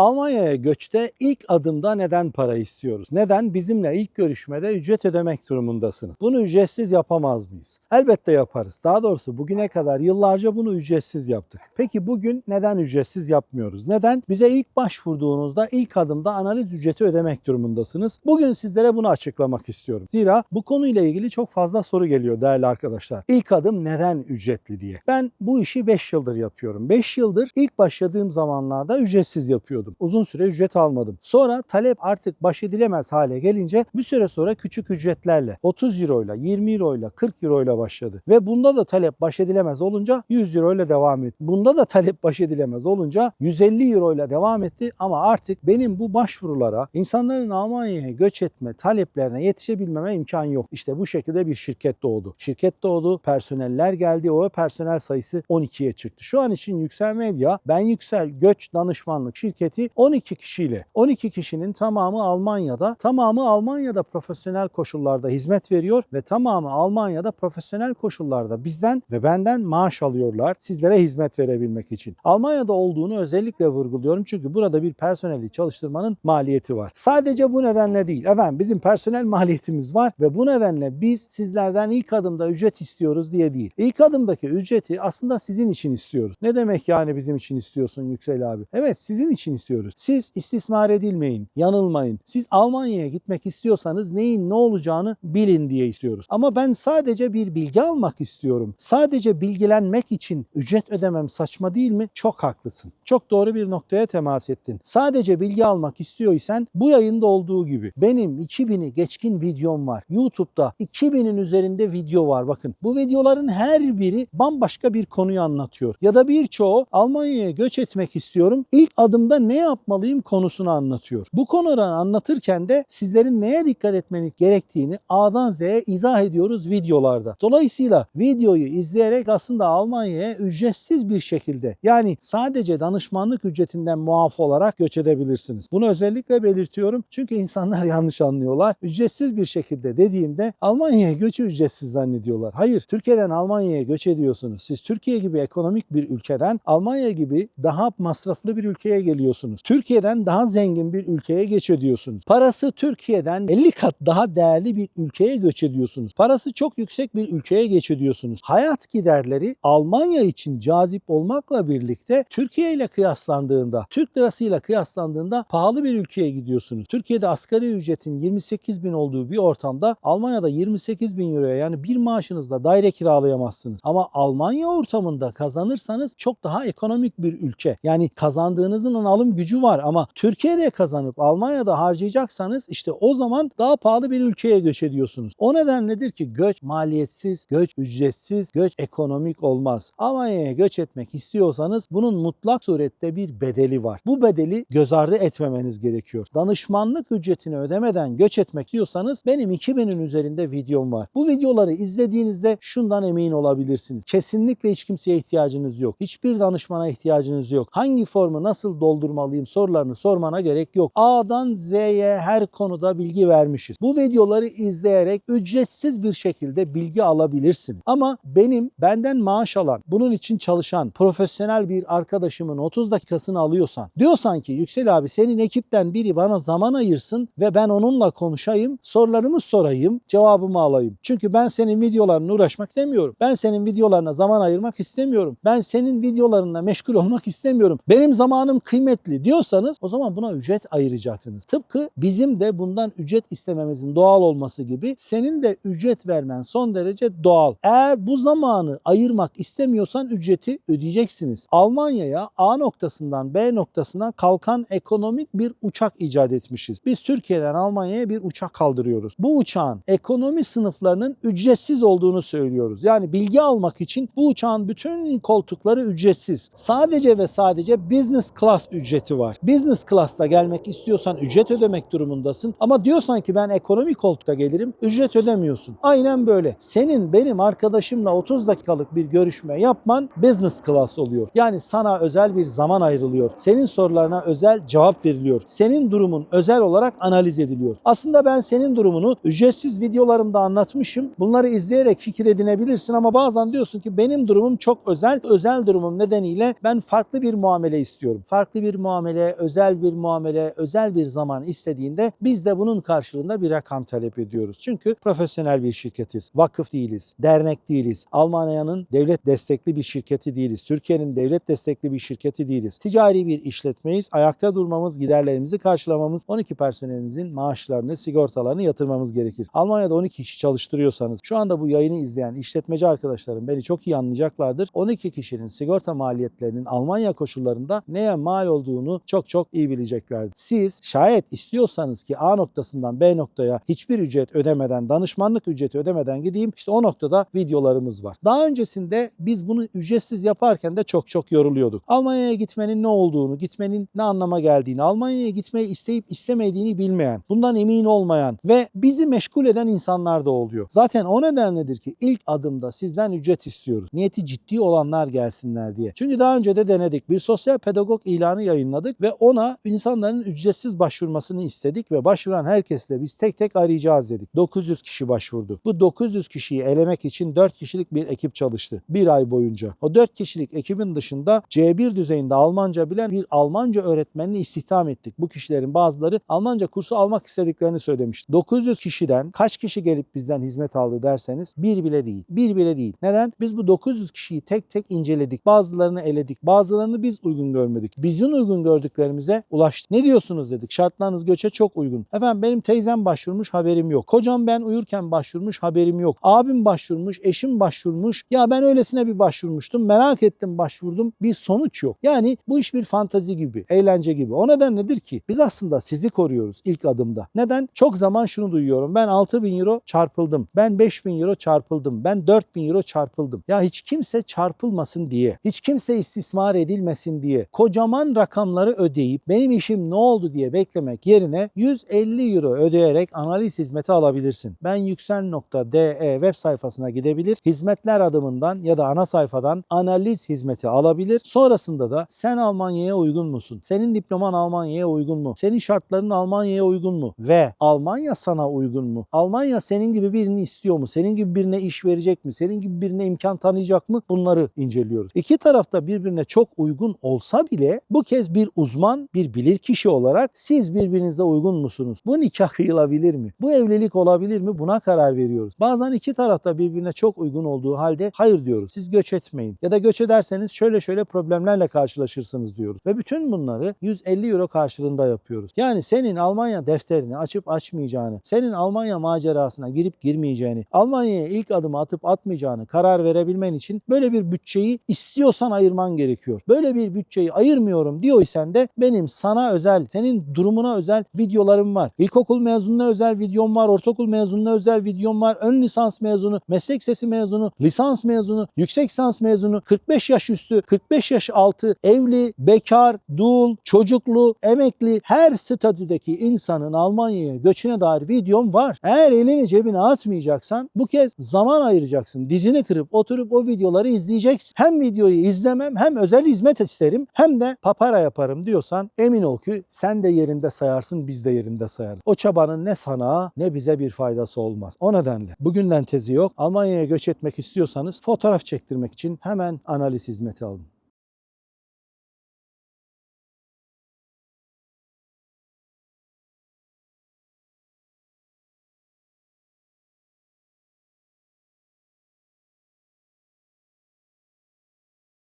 Almanya'ya göçte ilk adımda neden para istiyoruz? Neden bizimle ilk görüşmede ücret ödemek durumundasınız? Bunu ücretsiz yapamaz mıyız? Elbette yaparız. Daha doğrusu bugüne kadar yıllarca bunu ücretsiz yaptık. Peki bugün neden ücretsiz yapmıyoruz? Neden? Bize ilk başvurduğunuzda ilk adımda analiz ücreti ödemek durumundasınız. Bugün sizlere bunu açıklamak istiyorum. Zira bu konuyla ilgili çok fazla soru geliyor değerli arkadaşlar. İlk adım neden ücretli diye. Ben bu işi 5 yıldır yapıyorum. 5 yıldır ilk başladığım zamanlarda ücretsiz yapıyordum. Uzun süre ücret almadım. Sonra talep artık baş edilemez hale gelince bir süre sonra küçük ücretlerle 30 euro ile 20 euro ile 40 euro ile başladı. Ve bunda da talep baş edilemez olunca 100 euro ile devam etti. Bunda da talep baş edilemez olunca 150 euro ile devam etti ama artık benim bu başvurulara insanların Almanya'ya göç etme taleplerine yetişebilmeme imkan yok. İşte bu şekilde bir şirket doğdu. Şirket doğdu, personeller geldi. O personel sayısı 12'ye çıktı. Şu an için Yüksel Medya, Ben Yüksel Göç Danışmanlık şirketi 12 kişiyle. 12 kişinin tamamı Almanya'da, tamamı Almanya'da profesyonel koşullarda hizmet veriyor ve tamamı Almanya'da profesyonel koşullarda bizden ve benden maaş alıyorlar sizlere hizmet verebilmek için. Almanya'da olduğunu özellikle vurguluyorum çünkü burada bir personeli çalıştırmanın maliyeti var. Sadece bu nedenle değil. Efendim bizim personel maliyetimiz var ve bu nedenle biz sizlerden ilk adımda ücret istiyoruz diye değil. İlk adımdaki ücreti aslında sizin için istiyoruz. Ne demek yani bizim için istiyorsun Yüksel abi? Evet sizin için istiyoruz. Siz istismar edilmeyin, yanılmayın. Siz Almanya'ya gitmek istiyorsanız neyin ne olacağını bilin diye istiyoruz. Ama ben sadece bir bilgi almak istiyorum. Sadece bilgilenmek için ücret ödemem saçma değil mi? Çok haklısın. Çok doğru bir noktaya temas ettin. Sadece bilgi almak istiyorsan bu yayında olduğu gibi benim 2000'i geçkin videom var. YouTube'da 2000'in üzerinde video var bakın. Bu videoların her biri bambaşka bir konuyu anlatıyor. Ya da birçoğu Almanya'ya göç etmek istiyorum. İlk adımda ne yapmalıyım konusunu anlatıyor. Bu konuları anlatırken de sizlerin neye dikkat etmeniz gerektiğini A'dan Z'ye izah ediyoruz videolarda. Dolayısıyla videoyu izleyerek aslında Almanya'ya ücretsiz bir şekilde yani sadece danışmanlık ücretinden muaf olarak göç edebilirsiniz. Bunu özellikle belirtiyorum çünkü insanlar yanlış anlıyorlar. Ücretsiz bir şekilde dediğimde Almanya'ya göçü ücretsiz zannediyorlar. Hayır, Türkiye'den Almanya'ya göç ediyorsunuz. Siz Türkiye gibi ekonomik bir ülkeden Almanya gibi daha masraflı bir ülkeye geliyorsunuz. Türkiye'den daha zengin bir ülkeye göç ediyorsunuz. Parası Türkiye'den 50 kat daha değerli bir ülkeye göç ediyorsunuz. Parası çok yüksek bir ülkeye göç ediyorsunuz. Hayat giderleri Almanya için cazip olmakla birlikte Türkiye ile kıyaslandığında, Türk lirasıyla kıyaslandığında pahalı bir ülkeye gidiyorsunuz. Türkiye'de asgari ücretin 28 bin olduğu bir ortamda Almanya'da 28 bin euroya yani bir maaşınızla daire kiralayamazsınız. Ama Almanya ortamında kazanırsanız çok daha ekonomik bir ülke. Yani kazandığınızın alım gücü var ama Türkiye'de kazanıp Almanya'da harcayacaksanız işte o zaman daha pahalı bir ülkeye göç ediyorsunuz. O nedenledir ki göç maliyetsiz, göç ücretsiz, göç ekonomik olmaz. Almanya'ya göç etmek istiyorsanız bunun mutlak surette bir bedeli var. Bu bedeli göz ardı etmemeniz gerekiyor. Danışmanlık ücretini ödemeden göç etmek diyorsanız benim 2000'in üzerinde videom var. Bu videoları izlediğinizde şundan emin olabilirsiniz. Kesinlikle hiç kimseye ihtiyacınız yok. Hiçbir danışmana ihtiyacınız yok. Hangi formu nasıl doldurmalıyım sorularını sormana gerek yok. A'dan Z'ye her konuda bilgi vermişiz. Bu videoları izleyerek ücretsiz bir şekilde bilgi alabilirsiniz. Ama benim benden maaş alan, bunun için çalışan profesyonel bir arkadaşımın 30 dakikasını alıyorsan, diyorsan ki Yüksel abi senin ekipten biri bana zaman ayırsın ve ben onunla konuşayım, sorularımı sorayım, cevabımı alayım. Çünkü ben senin videolarına uğraşmak istemiyorum. Ben senin videolarına zaman ayırmak istemiyorum. Ben senin videolarınla meşgul olmak istemiyorum. Benim zamanım kıymetli diyorsanız o zaman buna ücret ayıracaksınız. Tıpkı bizim de bundan ücret istememizin doğal olması gibi senin de ücret vermen son derece doğal. Eğer bu zamanı ayırmak istemiyorsan ücreti ödeyeceksiniz. Almanya'ya A noktasından B noktasına kalkan ekonomik bir uçak icat etmişiz. Biz Türkiye'den Almanya'ya bir uçak kaldırıyoruz. Bu uçağın ekonomi sınıflarının ücretsiz olduğunu söylüyoruz. Yani bilgi almak için bu uçağın bütün koltukları ücretsiz. Sadece ve sadece business class ücreti var. Business class'ta gelmek istiyorsan ücret ödemek durumundasın. Ama diyorsan ki ben ekonomi koltukta gelirim, ücret ödemiyorsun. Aynen böyle. Senin benim arkadaşımla 30 dakikalık bir görüşme yapman business class oluyor. Yani sana özel bir zaman ayrılıyor. Senin sorularına özel cevap veriliyor. Senin durumun özel olarak analiz ediliyor. Aslında ben senin durumunu ücretsiz videolarımda anlatmışım. Bunları izleyerek fikir edinebilirsin ama bazen diyorsun ki benim durumum çok özel. Özel durumum nedeniyle ben farklı bir muamele istiyorum. Farklı bir muamele muamele, özel bir muamele, özel bir zaman istediğinde biz de bunun karşılığında bir rakam talep ediyoruz. Çünkü profesyonel bir şirketiz. Vakıf değiliz, dernek değiliz. Almanya'nın devlet destekli bir şirketi değiliz. Türkiye'nin devlet destekli bir şirketi değiliz. Ticari bir işletmeyiz. Ayakta durmamız, giderlerimizi karşılamamız, 12 personelimizin maaşlarını, sigortalarını yatırmamız gerekir. Almanya'da 12 kişi çalıştırıyorsanız şu anda bu yayını izleyen işletmeci arkadaşlarım beni çok iyi anlayacaklardır. 12 kişinin sigorta maliyetlerinin Almanya koşullarında neye mal olduğunu çok çok iyi bileceklerdir. Siz şayet istiyorsanız ki A noktasından B noktaya hiçbir ücret ödemeden, danışmanlık ücreti ödemeden gideyim işte o noktada videolarımız var. Daha öncesinde biz bunu ücretsiz yaparken de çok çok yoruluyorduk. Almanya'ya gitmenin ne olduğunu, gitmenin ne anlama geldiğini, Almanya'ya gitmeyi isteyip istemediğini bilmeyen, bundan emin olmayan ve bizi meşgul eden insanlar da oluyor. Zaten o nedenledir ki ilk adımda sizden ücret istiyoruz. Niyeti ciddi olanlar gelsinler diye. Çünkü daha önce de denedik. Bir sosyal pedagog ilanı yayınladık ve ona insanların ücretsiz başvurmasını istedik ve başvuran herkesle biz tek tek arayacağız dedik. 900 kişi başvurdu. Bu 900 kişiyi elemek için 4 kişilik bir ekip çalıştı. Bir ay boyunca. O 4 kişilik ekibin dışında C1 düzeyinde Almanca bilen bir Almanca öğretmenini istihdam ettik. Bu kişilerin bazıları Almanca kursu almak istediklerini söylemişti. 900 kişiden kaç kişi gelip bizden hizmet aldı derseniz bir bile değil. Bir bile değil. Neden? Biz bu 900 kişiyi tek tek inceledik. Bazılarını eledik. Bazılarını biz uygun görmedik. Bizim uygun gördüklerimize ulaştık. Ne diyorsunuz dedik. Şartlarınız göçe çok uygun. Efendim benim teyzem başvurmuş haberim yok. Kocam ben uyurken başvurmuş haberim yok. Abim başvurmuş, eşim başvurmuş. Ya ben öylesine bir başvurmuştum. Merak ettim başvurdum. Bir sonuç yok. Yani bu iş bir fantazi gibi, eğlence gibi. O neden nedir ki? Biz aslında sizi koruyoruz ilk adımda. Neden? Çok zaman şunu duyuyorum. Ben 6 bin euro çarpıldım. Ben 5 bin euro çarpıldım. Ben 4 bin euro çarpıldım. Ya hiç kimse çarpılmasın diye, hiç kimse istismar edilmesin diye kocaman rakamları ödeyip benim işim ne oldu diye beklemek yerine 150 euro ödeyerek analiz hizmeti alabilirsin. Ben yüksel.de web sayfasına gidebilir, hizmetler adımından ya da ana sayfadan analiz hizmeti alabilir. Sonrasında da sen Almanya'ya uygun musun? Senin diploman Almanya'ya uygun mu? Senin şartların Almanya'ya uygun mu? Ve Almanya sana uygun mu? Almanya senin gibi birini istiyor mu? Senin gibi birine iş verecek mi? Senin gibi birine imkan tanıyacak mı? Bunları inceliyoruz. İki tarafta birbirine çok uygun olsa bile bu kez bir uzman, bir bilirkişi olarak siz birbirinize uygun musunuz? Bu nikah kıyılabilir mi? Bu evlilik olabilir mi? Buna karar veriyoruz. Bazen iki tarafta birbirine çok uygun olduğu halde hayır diyoruz. Siz göç etmeyin. Ya da göç ederseniz şöyle şöyle problemlerle karşılaşırsınız diyoruz. Ve bütün bunları 150 euro karşılığında yapıyoruz. Yani senin Almanya defterini açıp açmayacağını, senin Almanya macerasına girip girmeyeceğini, Almanya'ya ilk adımı atıp atmayacağını karar verebilmen için böyle bir bütçeyi istiyorsan ayırman gerekiyor. Böyle bir bütçeyi ayırmıyorum diyorsan de benim sana özel, senin durumuna özel videolarım var. İlkokul mezununa özel videom var, ortaokul mezununa özel videom var, ön lisans mezunu, meslek sesi mezunu, lisans mezunu, yüksek lisans mezunu, 45 yaş üstü, 45 yaş altı, evli, bekar, dul, çocuklu, emekli her statüdeki insanın Almanya'ya göçüne dair videom var. Eğer elini cebine atmayacaksan bu kez zaman ayıracaksın. Dizini kırıp oturup o videoları izleyeceksin. Hem videoyu izlemem hem özel hizmet isterim hem de papara yaparım diyorsan emin ol ki sen de yerinde sayarsın biz de yerinde sayarız. O çabanın ne sana ne bize bir faydası olmaz. O nedenle bugünden tezi yok. Almanya'ya göç etmek istiyorsanız fotoğraf çektirmek için hemen analiz hizmeti alın.